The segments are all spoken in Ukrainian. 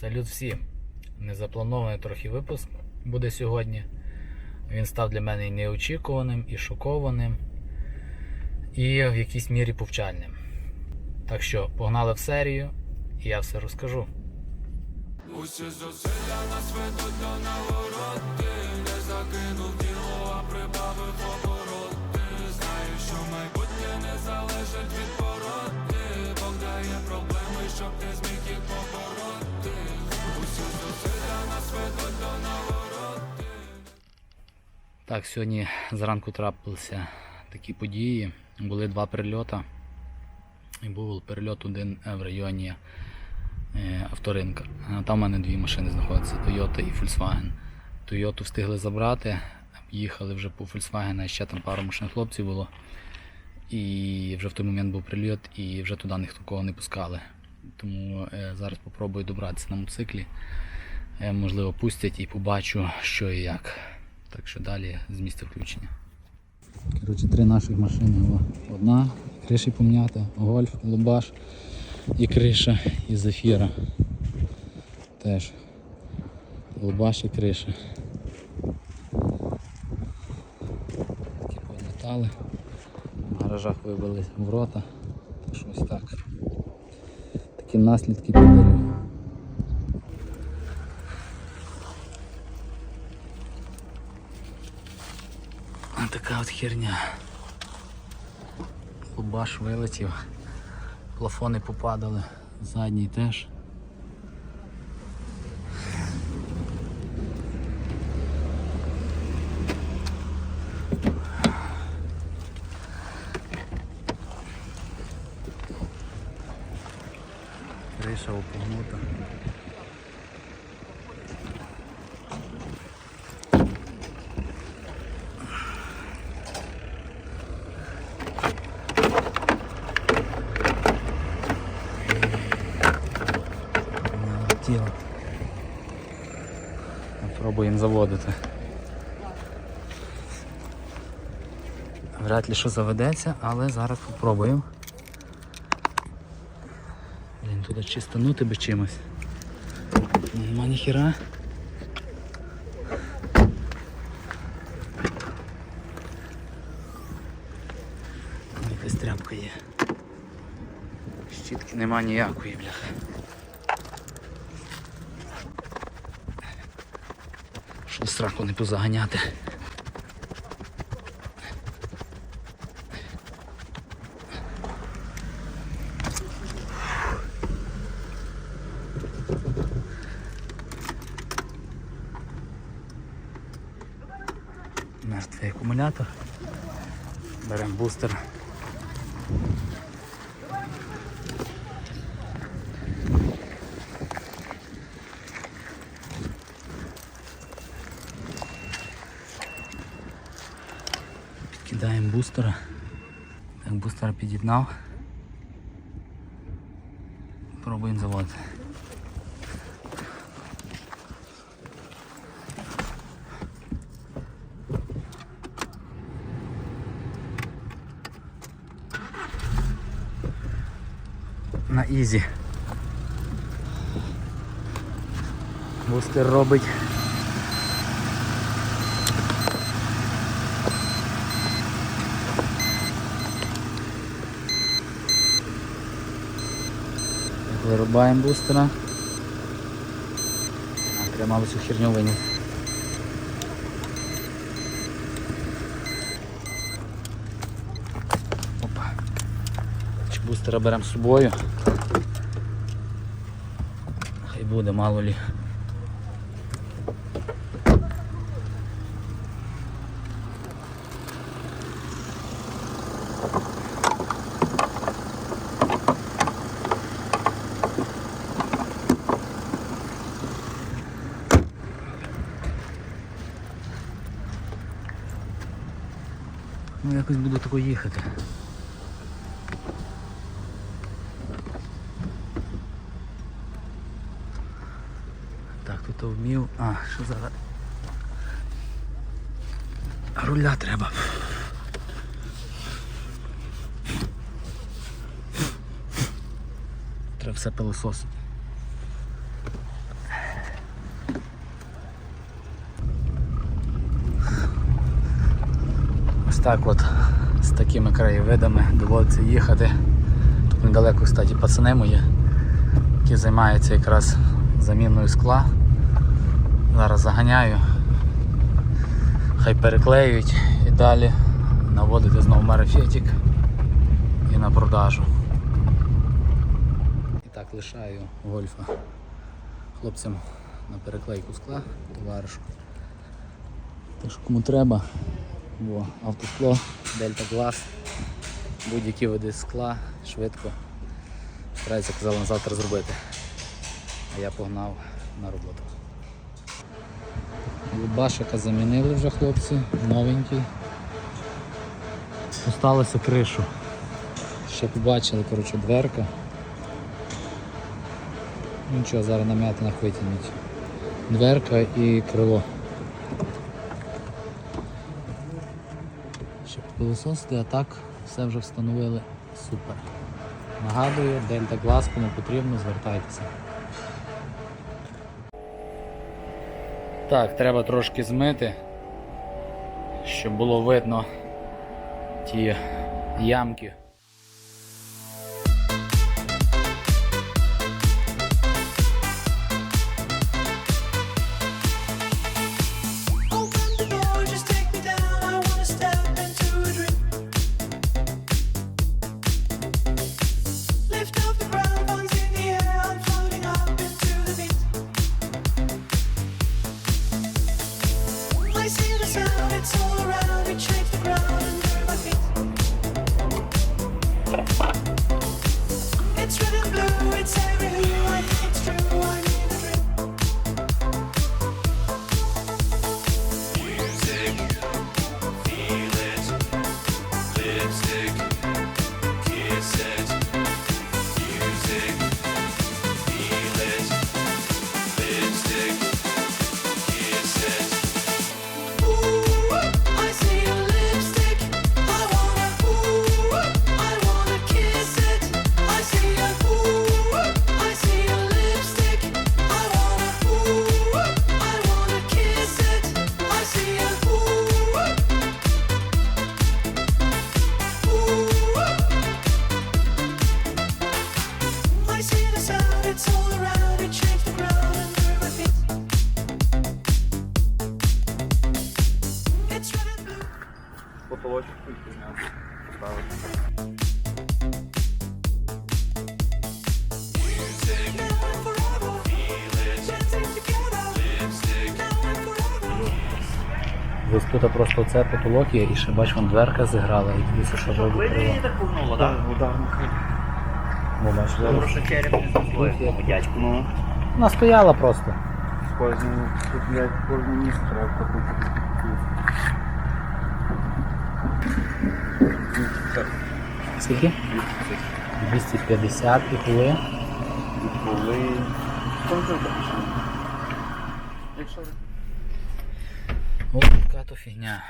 Салют всім! Незапланований трохи випуск буде сьогодні. Він став для мене і неочікуваним, і шокованим, і в якійсь мірі повчальним. Так що погнали в серію, і я все розкажу. Усі зусилля нас ведуть до нагороди Не закинув Так, сьогодні зранку трапилися такі події. Були два прильоти. І був прильот один е, в районі е, авторинка. Е, Там у мене дві машини знаходяться Toyota і Volkswagen. Toyota встигли забрати, їхали вже по Volkswagen, а ще там пару машин хлопців було. І вже в той момент був прильот, і вже туди ніхто кого не пускали. Тому зараз спробую добратися на мотоциклі. Е, можливо, пустять і побачу, що і як. Так що далі з місця включення. Коротше, три наших машини. Одна, криші поміняти, гольф, лубаш і криша і зефіра. Теж. Лубаш і криша. Такі повлітали. В гаражах вибили в рота. Так що так. Такі наслідки підарів. Така от херня. Лубаш вилетів, плафони попадали, задній теж. Криша опогнута. Тіло. Пробуємо заводити. Вряд ли що заведеться, але зараз попробуємо. Блін, туди чистанути би чимось. Нема ніхіра. Якась тряпка є. Щітки нема ніякої, бляха. Щоб страху не позаганяти. Мертвий акумулятор. Беремо бустер. Підкидаємо бустера. Так, бустер під'єднав. Пробуємо заводити. На ізі. Бустер робить. Вирубаємо бустера. А, прямо мало цю херню виняти. Опа. Бустера беремо з собою. Хай буде, мало лі. Ну якось буду тако їхати. Так, тут вмів. А, що зараз? Руля треба. Треба все пилососити. Так от з такими краєвидами доводиться їхати. Тут недалеко, кстати, пацани мої, які займаються якраз заміною скла. Зараз заганяю. Хай переклеюють і далі наводити знову марафетик і на продажу. І так лишаю гольфа хлопцям на переклейку скла, товаришу. Так що кому треба, бо автоскло, Дельта Глас, будь-які види скла, швидко. Стараються, казали, на завтра зробити. А я погнав на роботу. Лубашика замінили вже хлопці, новенький. Осталося кришу. Ще побачили, коротше, дверка. Нічого, зараз на м'ятинах витягнуть. Дверка і крило. Щоб пилососити, а так все вже встановили супер. Нагадую, Дельта клас, кому потрібно, звертайтеся. Так, треба трошки змити, щоб було видно ті ямки. Ось тут просто це потолок є і ще бач, вон дверка зіграла і дивіться, що робить крило. так пугнуло, так? Бо бач, Добре, що череп не заслоїв, дядьку. Ну, Вона стояла просто. Кожному, тут, блядь, кожне місце треба покрутити. Скільки? 250 і коли? Коли... Якщо Ось така то фігня.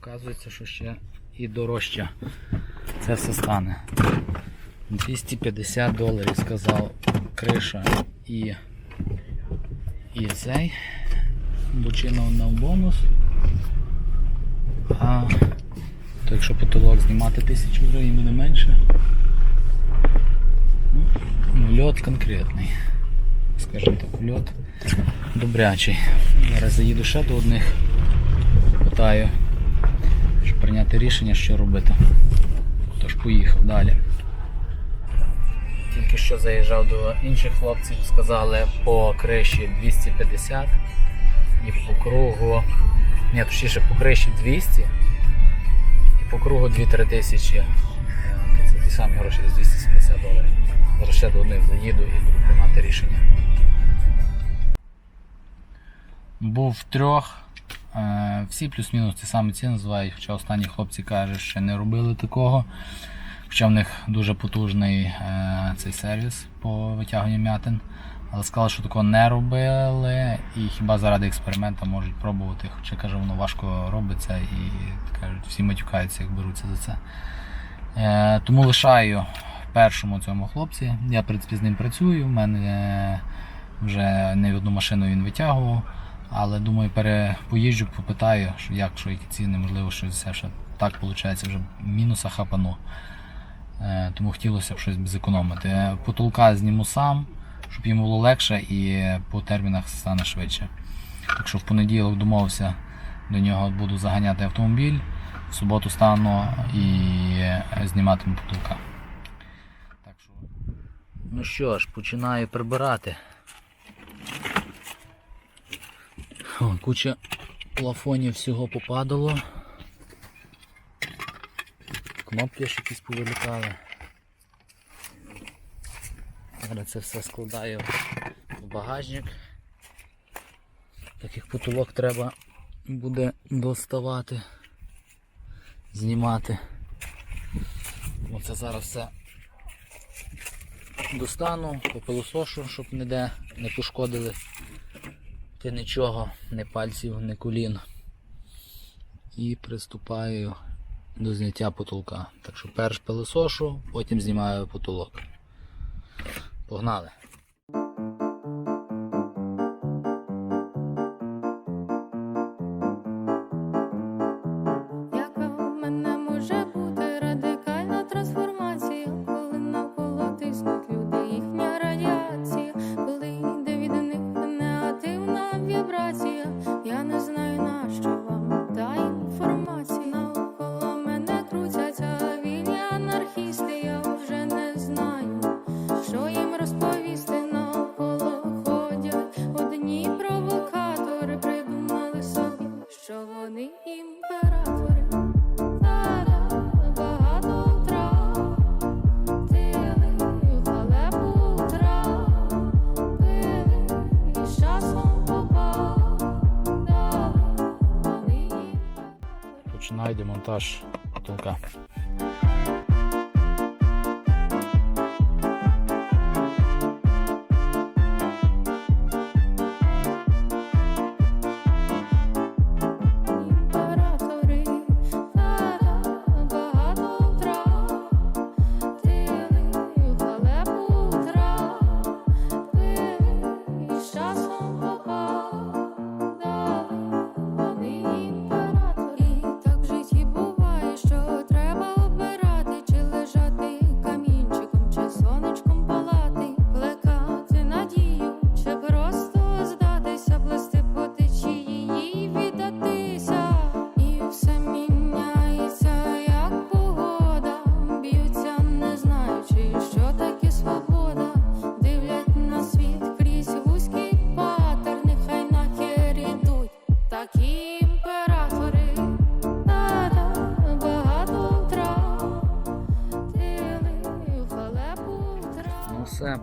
Оказується, що ще і дорожче це все стане. 250 доларів сказав криша і, і цей. Бочинов на бонус. А якщо потолок знімати 1000 гривень буде менше. Ну, льот конкретний. Скажімо так, льот добрячий. Зараз заїду ще до одних, питаю, щоб прийняти рішення, що робити. Тож поїхав далі. Тільки що заїжджав до інших хлопців, сказали по криші 250 і по кругу, ні, точніше по криші 200 і по кругу 2-3 тисячі. Це ті самі гроші десь 270 доларів. Зараз ще до одних заїду і буду приймати рішення. Був в трьох. Е, Всі плюс-мінус ті самі ціни називають, хоча останні хлопці кажуть, що не робили такого. Хоча в них дуже потужний е, цей сервіс по витягуванню м'ятин. Але сказали, що такого не робили і хіба заради експеримента можуть пробувати. Хоча каже, воно важко робиться і кажуть, всі матюкаються, як беруться за це. Е, тому лишаю першому цьому хлопці. Я в принципі з ним працюю. В мене е, вже не одну машину він витягував. Але думаю, поїжджу, попитаю, що як, що які ціни, можливо, щось все ще так виходить вже мінуса хапану. Е, Тому хотілося б щось зекономити. Потолка зніму сам, щоб йому було легше і по термінах стане швидше. Так що в понеділок домовився до нього, буду заганяти автомобіль, в суботу стану і зніматиму потолка. Так що... Ну що ж, починаю прибирати. Куча плафонів всього попадало. Кнопки ж якісь повилітали. Зараз це все складаю в багажник. Таких потолок треба буде доставати, знімати. Оце зараз все достану, попилосошу, щоб ніде не пошкодили ти нічого, не пальців, не колін. І приступаю до зняття потолка. Так що перш пилосошу, потім знімаю потолок. Погнали! Вони імператори. Багато втрат, тили, халепу вони імператори. Починаю демонтаж потолка.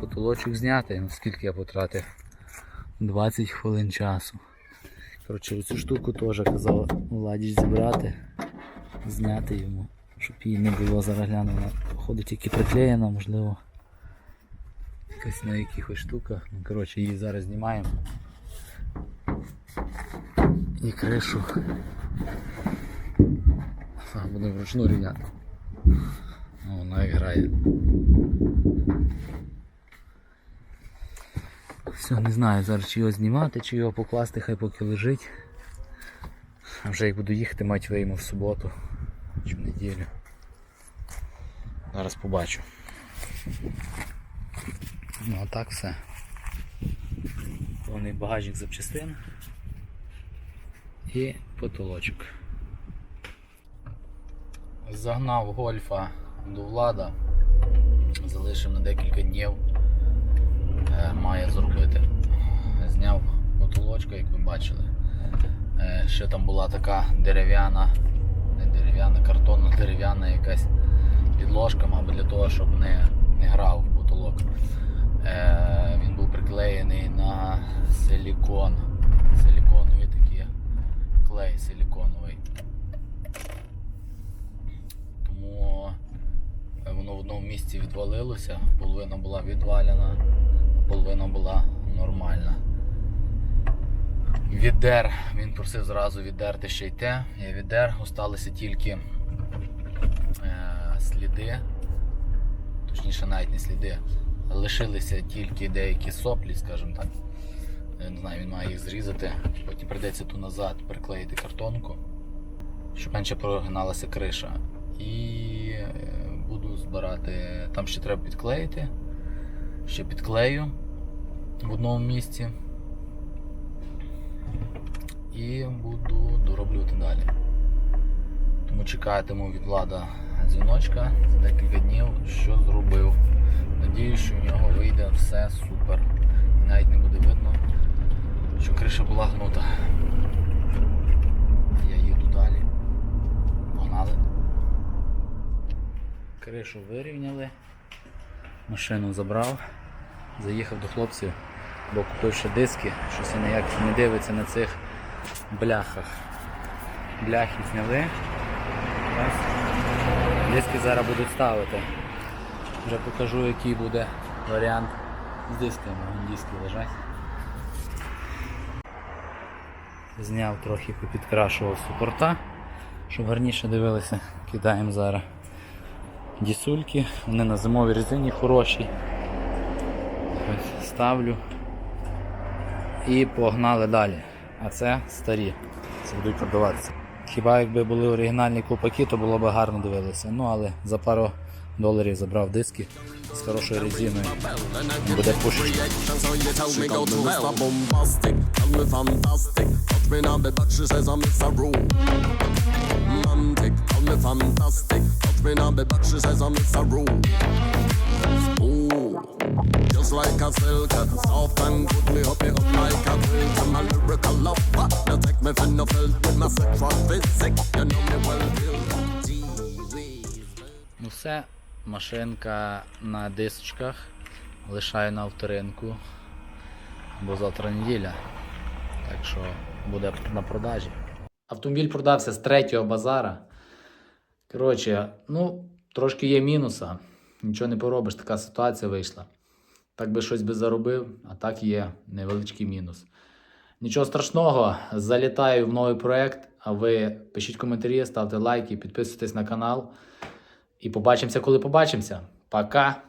Потолочок знятий. Ну скільки я потратив? 20 хвилин часу. Коротше, цю штуку теж казав Владіч зібрати, зняти йому, щоб її не було зараз гляну. Походу тільки приклеєна, можливо. Якась на якихось штуках. Ну, коротше, її зараз знімаємо. І кришу. А, буду вручну рівняти. Вона як грає. Все, не знаю зараз чи його знімати, чи його покласти, хай поки лежить. А вже як буду їхати, мать вийму в суботу чи в неділю. Зараз побачу. Ну а так все. Повний багажник запчастин і потолочок. Загнав гольфа до влада, залишив на декілька днів має зробити. Зняв потолочка, як ви бачили. Е, Ще там була така дерев'яна, не дерев'яна, картонна дерев'яна якась підложка, мабуть, для того, щоб не, не грав потолок. Е, Він був приклеєний на силікон. Силіконові такі клей силіконовий. Тому е, воно в одному місці відвалилося, половина була відвалена, половина була нормальна. Віддер, він просив зразу віддерти ще й те. Я віддер, осталися тільки е, сліди, точніше навіть не сліди, лишилися тільки деякі соплі, скажімо так. Я не знаю, він має їх зрізати, потім прийдеться ту назад приклеїти картонку, щоб менше прогиналася криша. І е, буду збирати. Там ще треба підклеїти. Ще підклею в одному місці. І буду дороблювати далі. Тому чекатиму від влада дзвіночка за декілька днів, що зробив. Надіюсь, що в нього вийде все супер. І навіть не буде видно, що криша була гнута. Я їду далі. Погнали. Кришу вирівняли. Машину забрав. Заїхав до хлопців, бо купив ще диски, щось ніяк не дивиться на цих бляхах. Бляхи зняли. Диски зараз будуть ставити. Вже покажу, який буде варіант з дисками. Диски лежать. Зняв трохи попідкрашував супорта, щоб гарніше дивилися. Кидаємо зараз дісульки. Вони на зимовій резині хороші. Ставлю. І погнали далі. А це старі. Це будуть продаватися. Хіба якби були оригінальні купаки, то було б гарно дивилося. Ну але за пару доларів забрав диски з хорошою резиною. Буде пушечка. Tell me fantastic Touch me now the she says I'm Mr. just like a silk, soft and good me up it up like a quilt I'm a lyrical lover, now take me fin of felt with my sexual physique You know me well, Ну все, машинка на дисочках. Лишаю на авторинку. Бо завтра неділя. Так що буде на продажі. Автомобіль продався з третього базара. Коротше, ну, трошки є мінуса. Нічого не поробиш, така ситуація вийшла. Так би щось би заробив, а так є невеличкий мінус. Нічого страшного, залітаю в новий проект. А ви пишіть коментарі, ставте лайки, підписуйтесь на канал. І побачимося, коли побачимося. Пока!